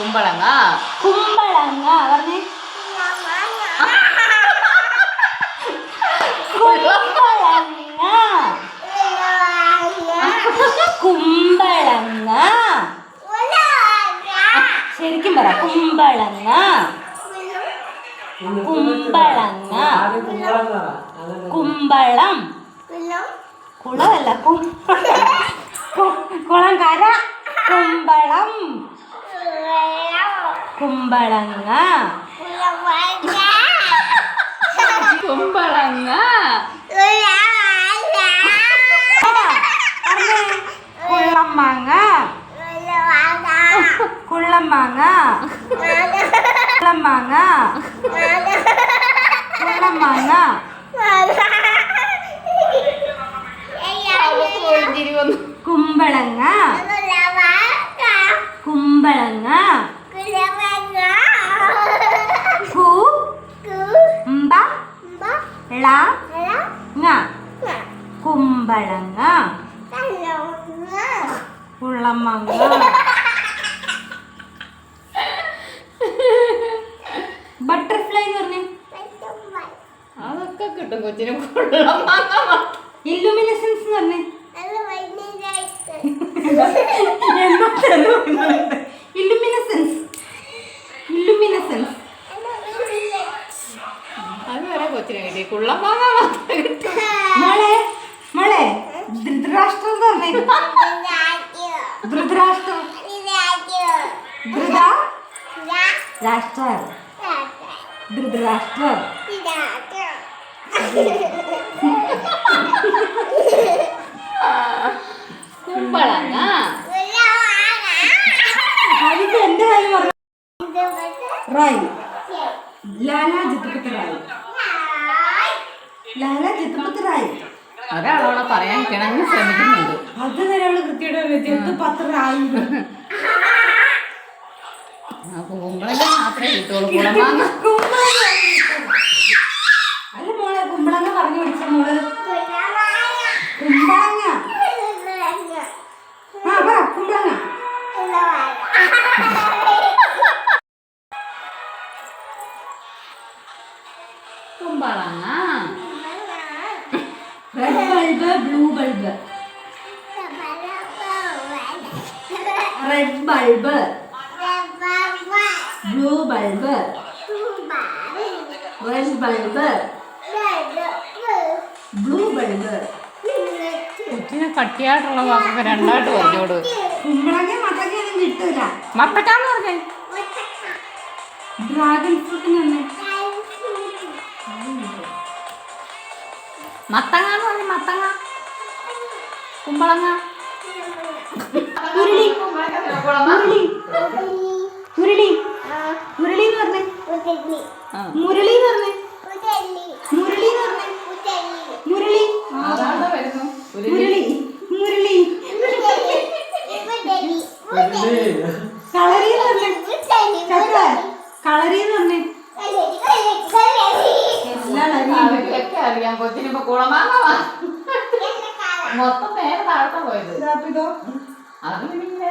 കുമ്പളങ്ങ. കുമ്പളങ്ങ പറഞ്ഞേ. കുമ്പളങ്ങ. കുമ്പളങ്ങ. ശരിക്കും പറ കുമ്പളങ്ങ. കുമ്പളങ്ങ. കുമ്പളം. കുളമല്ല കുമ്പളം കുളം കര കുമ്പളം കുമ്പളങ്ങ കുമ്പളങ്ങ പറഞ്ഞേ. കുള്ളം മാങ്ങ കുള്ളം മാങ്ങ കുള്ളം മാങ്ങ കുള്ളം മാങ്ങ അവൾക്ക് ഒഴിഞ്ഞിരി വന്നു കുമ്പളങ്ങ കുമ്പളങ്ങ ള ങ്ങ കുമ്പളങ്ങ കുള്ളമ്മങ്ങ ബട്ടർഫ്ലൈ എന്ന് പറഞ്ഞു? അതൊക്കെ കിട്ടും കൊച്ചിന്. ഇല്ലുമിനസൻസ് എന്ന് പറഞ്ഞേ ഇല്ലുമിനസൻസ് ഇല്ലുമിനസൻസ് അത് വരെ മാത്രമേ കിട്ടൂ മോളെ മോളെ എന്റെ കാര്യം പറഞ്ഞു? റായി. ലാല റായ്. ഒരാളോടെ പറയാൻ കിണങ്ങി ശ്രമിക്കുന്നുണ്ട്. അത് വരെ അവൾ കൃത്യമായിട്ട് ആ കുമ്പളങ്ങ മാത്രമേ കിട്ടുള്ളൂ. കുളമാങ്ങ. അല്ല മോളെ കുമ്പളങ്ങ പറഞ്ഞു പിടിച്ച മോൾ. കുമ്പളങ്ങ. ആ വാ കുമ്പളങ്ങ. കുമ്പളങ്ങ. Red bulb blue bulb red bulb blue bulb red bulb blue bulb കട്ടിയായിട്ടുള്ള വാക്കൊക്കെ രണ്ടായിട്ട് പറഞ്ഞോട്. കുമ്പളങ്ങ മത്തങ്ങയൊന്നും കിട്ടൂല. മത്തക്കാന്ന് പറഞ്ഞേ. ഡ്രാഗൺ ഫ്രൂട്ടിന് തന്നെ. മത്തങ്ങാന്ന് പറഞ്ഞ മത്തങ്ങ. കുമ്പളങ്ങ. ഉരുളി. ഉരുളി. ഉരുളി. ഉരുളി എന്ന് പറഞ്ഞേ. മുരളി എന്ന് പറഞ്ഞേ മുരളി എന്ന് പറഞ്ഞേ മുരളി അതാണ്ടാ വരുന്നു. ഒരു മുരളി മുരളി കളറി എന്ന് പറഞ്ഞേ ചക്ര കളറി എന്ന് പറഞ്ഞേ എല്ലാ കളറിയും അവയ്ക്കൊക്കെ അറിയാം കൊച്ചിനിപ്പോ കുളമാങ്ങ. മൊത്തം നേരെ താഴത്തെ പോയത്. ഇതാ ഇതോ അത് പിന്നെ